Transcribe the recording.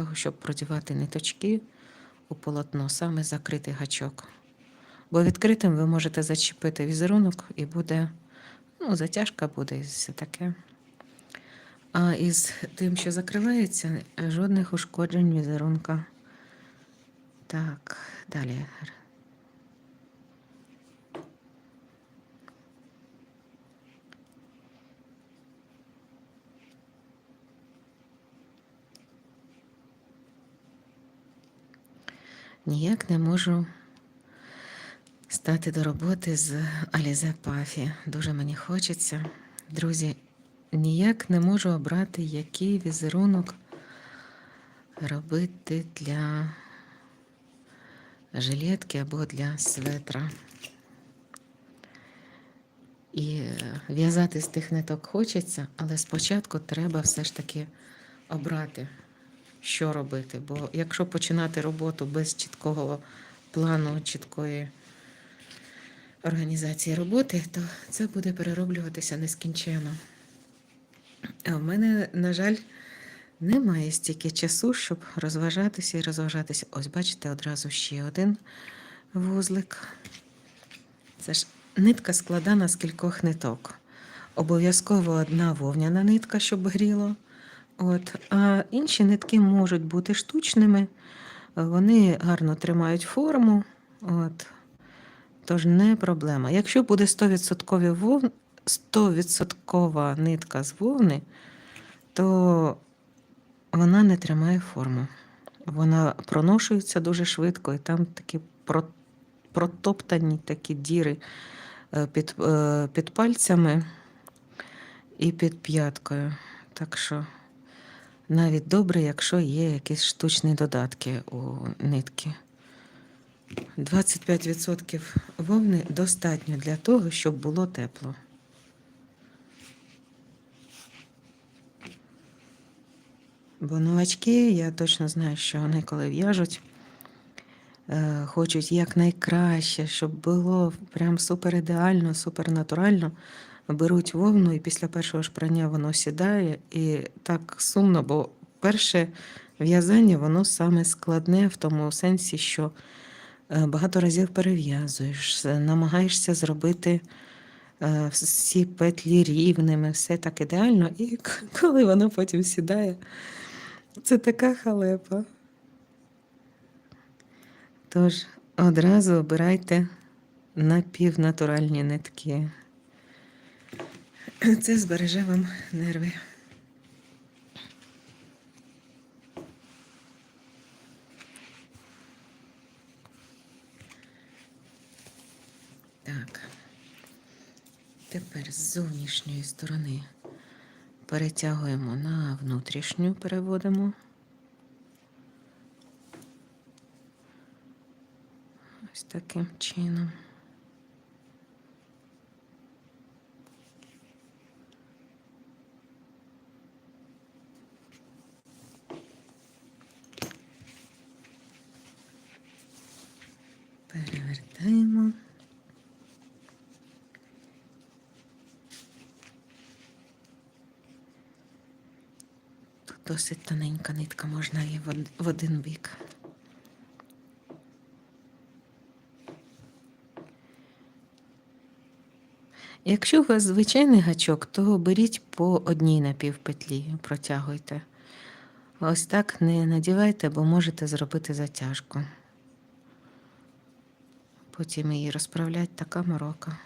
того, щоб продівати ниточки у полотно, саме закритий гачок. Бо відкритим ви можете зачепити візерунок і буде, ну, затяжка буде і все таке. А із тим, що закривається, жодних ушкоджень візерунка. Так, далі. Ніяк не можу стати до роботи з Алізе Пафі. Дуже мені хочеться. Друзі, ніяк не можу обрати, який візерунок робити для жилетки або для светра. І в'язати з тих ниток хочеться, але спочатку треба все ж таки обрати, що робити. Бо якщо починати роботу без чіткого плану, чіткої організації роботи, то це буде перероблюватися нескінченно. А в мене, на жаль, немає стільки часу, щоб розважатися і розважатися. Ось, бачите, одразу ще один вузлик. Це ж нитка складана з кількох ниток. Обов'язково одна вовняна нитка, щоб гріло. От. А інші нитки можуть бути штучними, вони гарно тримають форму. От. Тож не проблема. Якщо буде 100% вов... 100% нитка з вовни, то вона не тримає форму. Вона проношується дуже швидко, і там такі протоптані такі діри е, під, е, під пальцями і під п'яткою. Так що навіть добре, якщо є якісь штучні додатки у нитки. 25% вовни достатньо для того, щоб було тепло. Бо новачки, я точно знаю, що вони коли в'яжуть, е, хочуть якнайкраще, щоб було прям супер ідеально, супер натурально. Беруть вовну, і після першого ж прання воно сідає, і так сумно, бо перше в'язання воно саме складне в тому сенсі, що е, багато разів перев'язуєш, намагаєшся зробити е, всі петлі рівними, все так ідеально, і коли воно потім сідає, це така халепа. Тож одразу обирайте напівнатуральні нитки. Це збереже вам нерви. Так. Тепер з зовнішньої сторони перетягуємо на внутрішню, переводимо. Ось таким чином. Досить тоненька нитка, можна її в один бік. Якщо у вас звичайний гачок, то беріть по одній напівпетлі, протягуйте. Ось так не надівайте, бо можете зробити затяжку. Потім її розправлять така морока.